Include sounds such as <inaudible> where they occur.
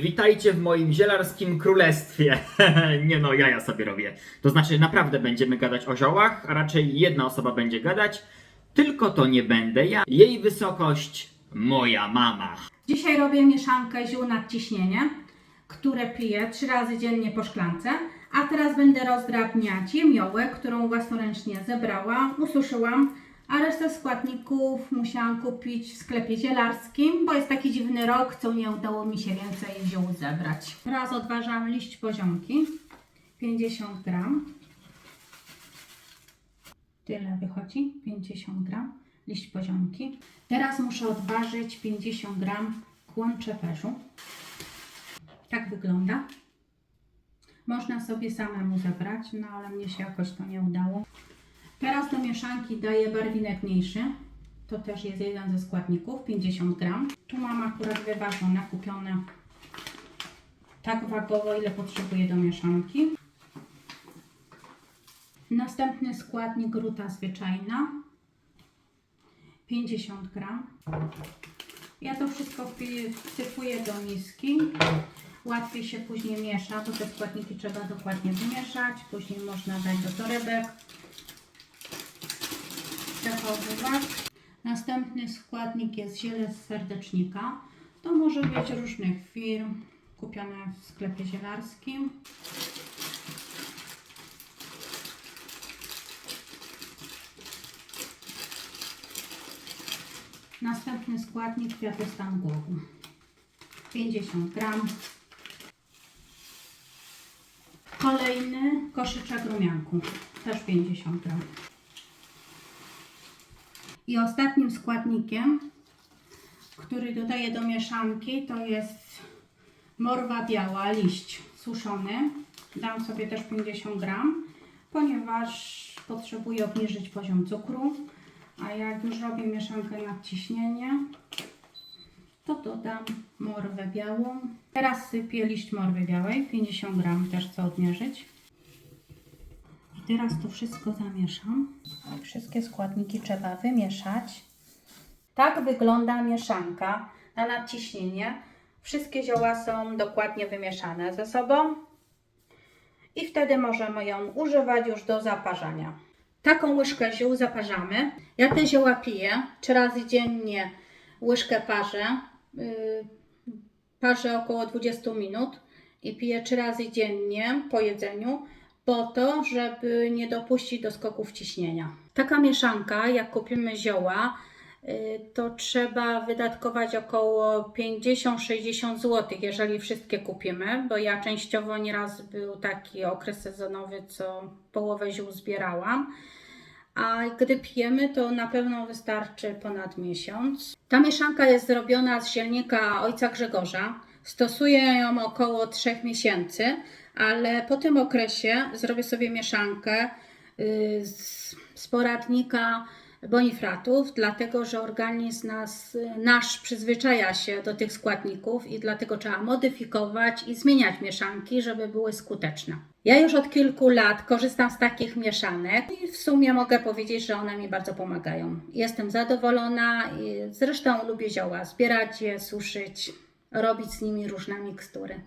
Witajcie w moim zielarskim królestwie. <laughs> nie no, jaja sobie robię. To znaczy, naprawdę będziemy gadać o ziołach, a raczej jedna osoba będzie gadać, tylko to nie będę ja. Jej wysokość, moja mama. Dzisiaj robię mieszankę ziół nadciśnienie, które piję trzy razy dziennie po szklance. A teraz będę rozdrabniać jemiołę, którą własnoręcznie zebrałam, ususzyłam, a resztę składników musiałam kupić w sklepie zielarskim, bo jest taki dziwny rok, co nie udało mi się więcej ziół zebrać. Teraz odważam liść poziomki, 50 gram. Tyle wychodzi, 50 gram liść poziomki. Teraz muszę odważyć 50 gram kłon czeperzu. Tak wygląda. Można sobie samemu zebrać, no ale mnie się jakoś to nie udało. Teraz do mieszanki daję barwinek mniejszy. To też jest jeden ze składników, 50 gram. Tu mam akurat wyważone, kupione tak wagowo, ile potrzebuję do mieszanki. Następny składnik ruta zwyczajna, 50 gram. Ja to wszystko wsypuję do miski. Łatwiej się później miesza, bo te składniki trzeba dokładnie wymieszać. Później można dać do torebek. Przechowywać. Następny składnik jest ziele z serdecznika. To może być różnych firm, kupione w sklepie zielarskim. Następny składnik kwiaty stan głowu. 50 gram. Kolejny koszyczek rumianku. Też 50 gram. I ostatnim składnikiem, który dodaję do mieszanki, to jest morwa biała, liść suszony. Dam sobie też 50 gram, ponieważ potrzebuję obniżyć poziom cukru. A jak już robię mieszankę na ciśnienie, to dodam morwę białą. Teraz sypię liść morwy białej, 50 gram też chcę odmierzyć. Teraz to wszystko zamieszam. Wszystkie składniki trzeba wymieszać. Tak wygląda mieszanka na nadciśnienie. Wszystkie zioła są dokładnie wymieszane ze sobą i wtedy możemy ją używać już do zaparzania. Taką łyżkę ziół zaparzamy. Ja te zioła piję trzy razy dziennie łyżkę parzę. Yy, parzę około 20 minut i piję trzy razy dziennie po jedzeniu po to, żeby nie dopuścić do skoków ciśnienia. Taka mieszanka, jak kupimy zioła, yy, to trzeba wydatkować około 50-60 zł, jeżeli wszystkie kupimy, bo ja częściowo nieraz był taki okres sezonowy, co połowę ziół zbierałam. A gdy pijemy, to na pewno wystarczy ponad miesiąc. Ta mieszanka jest zrobiona z zielnika ojca Grzegorza. Stosuję ją około 3 miesięcy, ale po tym okresie zrobię sobie mieszankę y, z, z poradnika bonifratów, dlatego że organizm nas, nasz przyzwyczaja się do tych składników i dlatego trzeba modyfikować i zmieniać mieszanki, żeby były skuteczne. Ja już od kilku lat korzystam z takich mieszanek i w sumie mogę powiedzieć, że one mi bardzo pomagają. Jestem zadowolona i zresztą lubię zioła, zbierać je, suszyć, robić z nimi różne mikstury.